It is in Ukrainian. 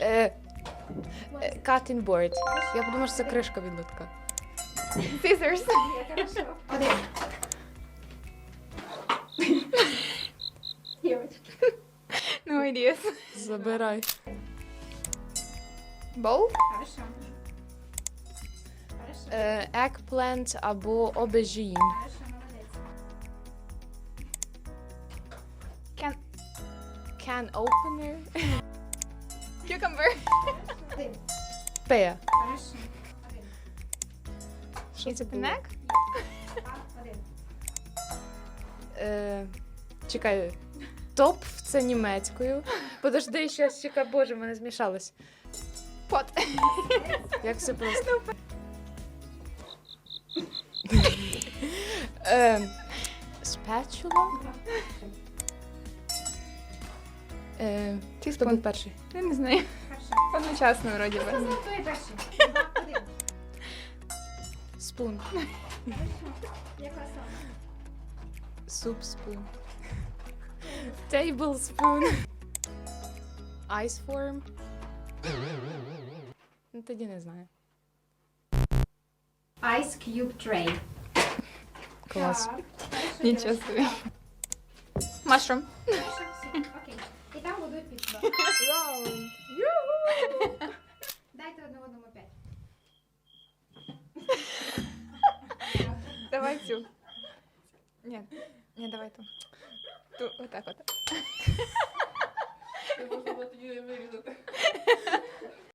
Е, е, cutting board. Я подумала, що це кришка від лотка. Scissors. Один. No ideas. Забирай. Bowl? Хорошо. Хорошо. Е, eggplant або. Хорошо, молодець. Can Can opener. Cucumber. Pear. Хорошо. Що Is це було? Один. Е, чекай. Топ це німецькою. Подожди, щас, чекай, боже, в мене змішалось. Pot. Як все просто. е, спечула. Е, хто був перший? Я не знаю. Одночасно вроді би. Хто перший? Два. Один. Спун. Яка саме? Суп спун. Table spoon. Ice form. Ну, тоді не знаю. Ice Cube Tray. Клас. Так. Нічого собі. Все. Окей. І там будуть піца. Дайте одне одному п'ять. Давай цю. Ні, ні, давай ту. Ту, отак от.